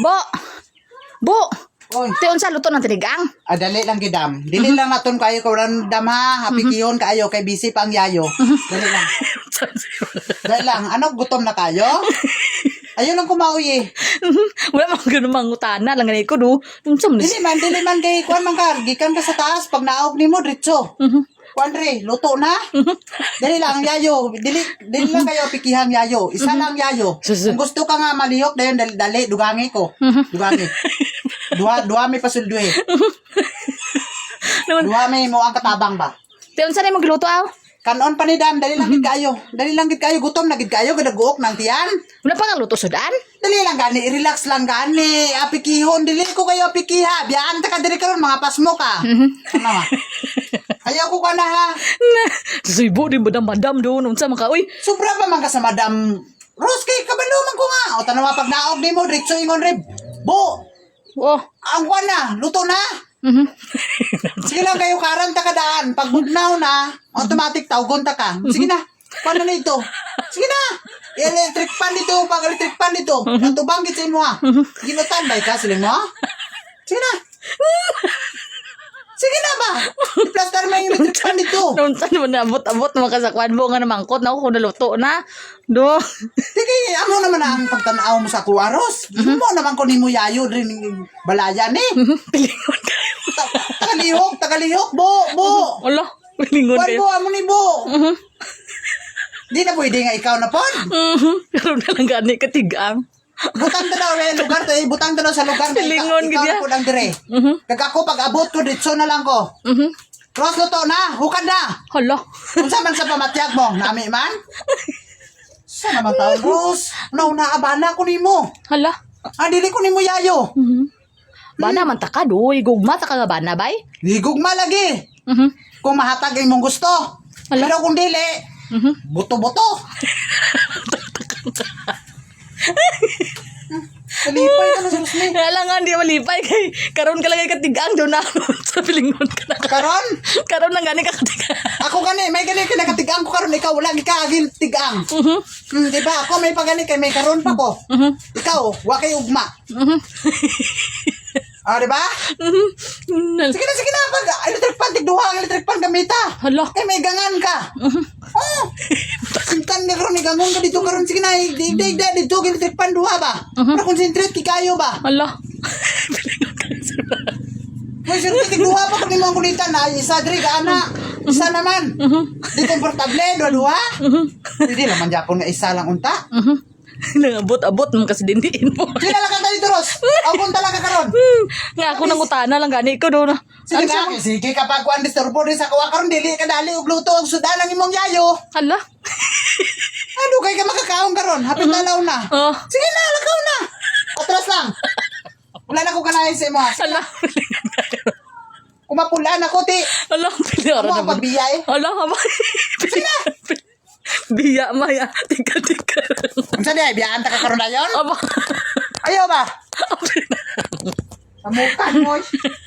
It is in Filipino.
Bo! Bo! Oy, Ti unsa luto ng tinigang? ah, dali lang gidam. Dili lang naton kayo ko ran dam ha. Happy kiyon kaayo kay busy pang yayo. Dali lang. Dali lang. Ano gutom na kayo? Ayaw lang kumauyi. Wala man ganun mangutana lang ganito ko do. Unsa man Dili man, dili man kay kuan man ka. Gikan ka sa taas pag naog nimo diretso. Kuan re, luto na. Dili lang yayo. Dili dili lang kayo pikihang yayo. Isa lang yayo. Kung gusto ka nga malihok dayon dali, dali dugangi ko. Dugangi. Duha duha may pasulduhe. Duha may mo ang katabang ba. Ti unsa na magluto aw? Kanon pa ni dam, dali lang gid kayo. Dali lang gid kayo gutom na gid kayo gadaguok ng tiyan. Wala pa nga luto sudan? Dali lang gani, relax lang gani. Apikihon, dili ko kayo apikiha. Biyaan ta ka diri karon mga pasmo ka. Ano ma? Ayaw ko ka na ha. Na. Susibo din madam madam do unsa man ka uy. Sobra pa man ka sa Madam Rose kay kabalo man ko nga. O tanawa pag naog ni mo, diretso ingon rib. Bo, Oh. ang kuwan na, luto na. Mhm. Sige lang kayo karan ta kadaan. Pag bugnaw na, automatic tawgon ta ka. Sige na. Paano na ito? Sige na. Electric pan dito, pag electric pan dito. Natubang sa imo ha. Ginutan ba ka sila mo ha? Sige na. Sige na ba? I-plaster mo yung electric pan dito. Unsa naman abot-abot naman ka sa kwan mo nga namangkot na ako kung naluto na. Do. Sige, amo naman ang pagtanaw mo sa kuwaros. Mo naman ko ni mo yayo rin yung balayan eh. Pilingon kayo. Ta- Tagalihok, tagalihok, bo, bo. Wala. Pilingon Kuwan kayo. bo, amo ni bo. Di na pwede nga ikaw na pod. Mhm. Pero na lang gani katigang. Butang ta daw eh, lugar to eh. Butang ta daw sa lugar. na Pilingon, ikaw, ikaw gid na po lang dire. Mhm. Kag ako pag abot ko, ditso na lang ko. Mhm. Cross luto na, hukad na. Hala. Kung saan man sa pamatyag mo, nami man. Sa naman tao, Rose? Ano, naabana ko ni mo. Hala. Ah, dili ko ni mo yayo. Mhm. Bana man ta ka do, igugma ta ka nga bana bay. Ligugma lagi. Mhm. Kung mahatag ang mong gusto. Ala. Pero kung dili, Mhm. buto-buto. Kalipay ka na sa Rosme. Kaya lang nga, hindi malipay kay karon ka lang kay katigang do na sa pilingon ka na. Karon, Karon lang gani ka katigang. ako gani, may gani ka nakatigang ko karon ikaw wala ka agil tigang. Mhm. Hmm, di ba? Ako may pagani kay may karon pa ko. Mhm. Ikaw, wa kay ugma. Mhm. Ah, di ba? Mhm. Sige na, sige na. Pag electric pan, tigduha ang electric pan gamita. Hala. Eh, may gangan ka. Oh, sintan karon, may gangon ka dito karon. Sige na, di di di dito electric pan duha ba? Para concentrate ki kayo ba? Hala. May sir, tigduha pa kung imong kulitan na isa diri ka ana. Isa naman. Di komportable duha-duha. Hindi naman Japon nga isa lang unta. Mhm. Nangabot-abot mo kasi dindiin mo. Lang ka dito, Ros. O kung talaga karon. Hmm. Nga ako nang utana lang gani ko do na. Sige na, sige kapag kuan disturbo din sa kuwa karon dili ka dali og luto og sudan ang imong yayo. Hala. Ano kay ka makakaon karon? Hapit na law na. Oh. Sige na, lakaw na. Atras lang. Wala na ko kanahin sa imo. ha. Hala. Kung mapula na ko, ti. Hala. Pinara ang naman. pagbiya eh? Hala. Hala. Biya maya. Tika tika. Kung saan di, biyaan ta ka karon na yun? Aba. Ayaw ba? Samukan mo.